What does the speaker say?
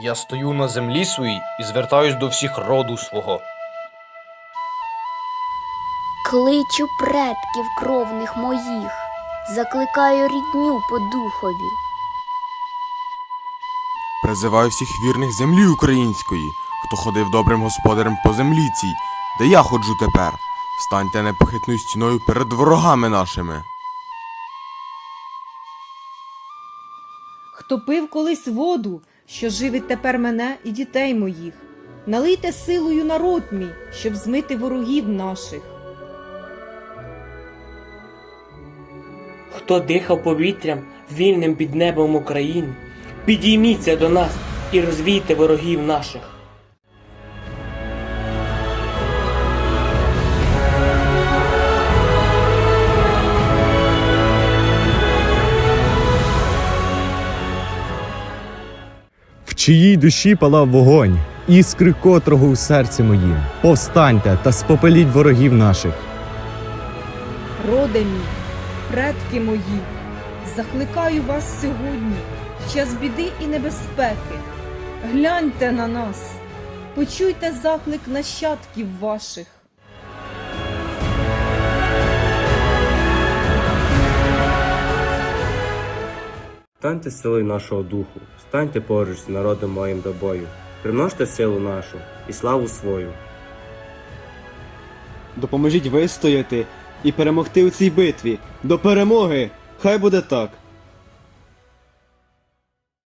Я стою на землі своїй і звертаюсь до всіх роду свого. Кличу предків кровних моїх, закликаю рідню по духові. Призиваю всіх вірних землі української, хто ходив добрим господарем по землі цій, де я ходжу тепер. Станьте непохитною стіною перед ворогами нашими. Хто пив колись воду, що живить тепер мене і дітей моїх. Налийте силою народ мій, щоб змити ворогів наших. Хто дихав повітрям вільним під небом України, підійміться до нас і розвійте ворогів наших. Чиїй душі палав вогонь, іскри котрого у серці моїм. Повстаньте та спопеліть ворогів наших. Роде мій, предки мої, закликаю вас сьогодні, в час біди і небезпеки. Гляньте на нас, почуйте заклик нащадків ваших. Станьте силою нашого духу, станьте поруч з народом моїм до бою, примножте силу нашу і славу свою. Допоможіть вистояти і перемогти у цій битві. До перемоги! Хай буде так!